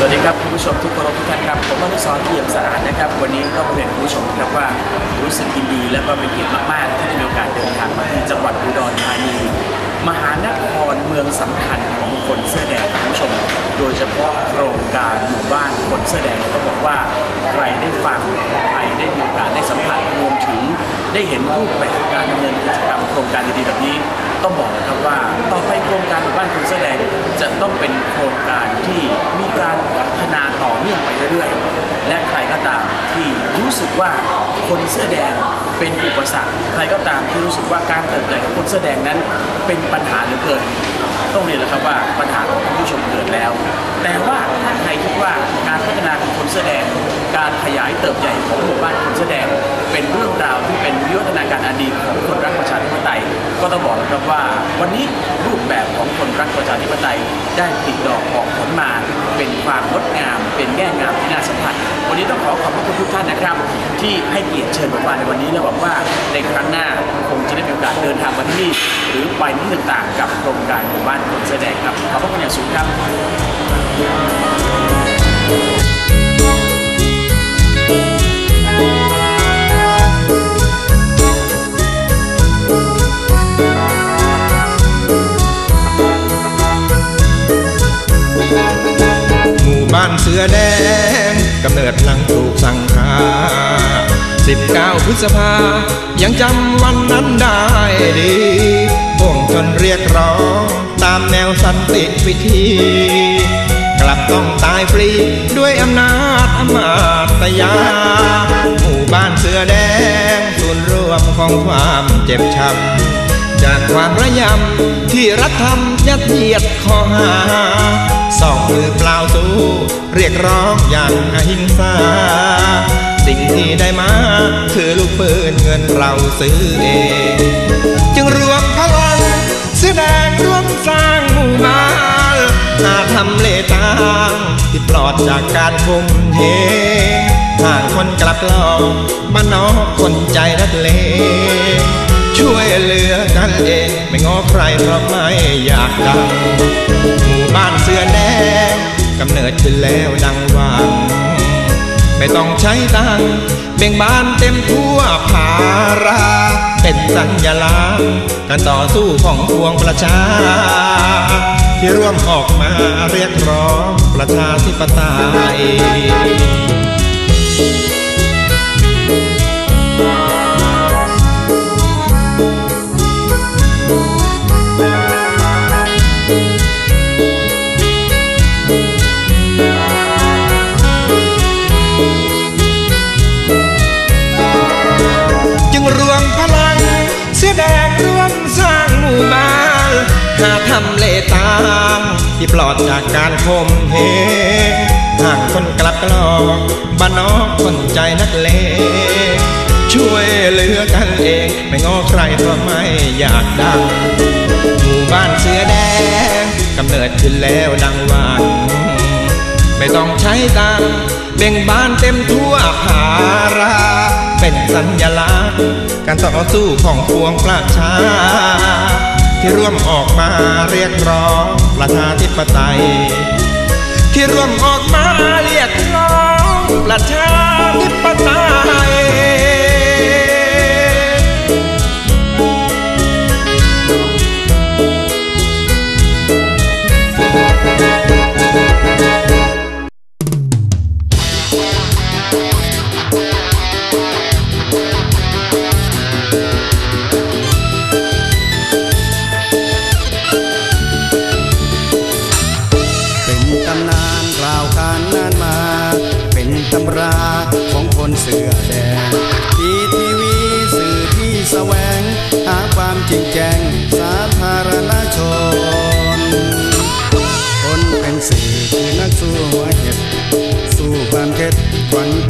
สวัสดีครับคุณผู้ชมทุกคนทุกท่านครับผมอนุสรเอี่ยมสะอาดนะครับ วันนี้ก็เรียนคุณผู้ชมครับว่ารู้สึกยินดีและก็เป็นเกียรติมากๆที่ได้มีโอกาสเดินทางมาที่จังหวัดอุดรธานีมหานครเมืองสำคัญของคนเสื้อแดงคุณผู้ชม โดยเฉพาะโครงการหมู่บ้านคนเสื้อแดงต้องบอกว่าใครได้ฟังใครได้มีโอกาสได้สัมผัสรวม ได้เห็นรูปแบบการดำเนินกิจกรรมโครงการดีๆแบบนี้ ต้องบอกนะครับว่าต่อไปโครงการหมู่บ้านคนเสื้อแดงจะต้องเป็นโครงการที่มีการพัฒนาต่อเนื่องไปเรื่อยๆ และใครก็ตามที่รู้สึกว่าคนเสื้อแดงเป็นอุปสรรคใครก็ตามที่รู้สึกว่าการเติบโตของคนเสื้อแดงนั้นเป็นปัญหาเหลือเกินต้องเรียนเลยครับว่าปัญหาของผู้ชมเกิดแล้ว แต่ว่าถ้าใครคิดว่าการพัฒนาของ นเสื้อแดง การขยายเติบใหญ่ของหมู่บ้านคนเสื้อแดง เป็นเรื่องราวที่เป็นวิวัฒนาการอดีตของคนรักประชาธิปไตย ก็ต้องบอกนะครับว่า วันนี้รูปแบบของคนรักประชาธิปไตยได้ติดดอกออกผลมา เป็นความงดงาม เป็นแง่งามที่น่าสัมผัส วันนี้ต้องขอขอบพระคุณทุกท่านนะครับ ที่ให้เกียรติเชิญผมมาในวันนี้และหวังว่าในครั้งหน้าคงจะได้มีโอกาสเดินทางมาที่นี่หรือไปที่ต่างๆ กับโครงการหมู่บ้านคนเสื้อแดงครับขอบพระคุณอย่างสูงครับ เสือแดงกำเนิดหลังถูกสั่งคา19พฤษภา ยังจำวันนั้นได้ดีพวงชนเรียกร้องตามแนวสันติวิธี กลับต้องตายฟรีด้วยอำนาจอำมาตยา หมู่บ้านเสือแดงศูนย์รวมของความเจ็บช้ำจากความระยำที่รัฐทำยัดเยียดข้อหา สองมือเปล่าสู้ เรียกร้องอย่างอหิงสา สิ่งที่ได้มา คือลูกปืนเงินเราซื้อเอง จึงรวมพลังแสดงร่วมสร้างหมู่บ้านหาทำเลต่างที่ปลอดจากการคมเหห่างคนกลับหลอกบ้านนอกคนใจนักเลง ช่วยเหลือกันเอง ไม่ง้อใครเพราะไม่อยากดังหมู่บ้านเสื้อแดงกำเนิดขึ้นแล้วดังหวังไม่ต้องใช้ตังเบ่งบานเต็มทั่วภารา เป็นสัญลักษณ์การต่อสู้ของพวงประชา ที่ร่วมออกมาเรียกร้องประชาธิปไตยำเลตา ที่ปลอดจากการคมเหงหางคนกลับกลอกบ้านนอกคนใจนักเลงช่วยเหลือกันเอง ไม่ง้อใครเพราะไม่อยากดังหมู่บ้านเสือแดงกำเนิดขึ้นแล้วดังวันไม่ต้องใช้ตังเบ่งบานเต็มทั่วภารา เป็นสัญลักษณ์ การต่อสู้ของพวงประชา ที่ร่วมออกมาเรียกร้องประชาธิปไตย ที่ร่วมออกมาเรียกร้องประชาธิปไตย one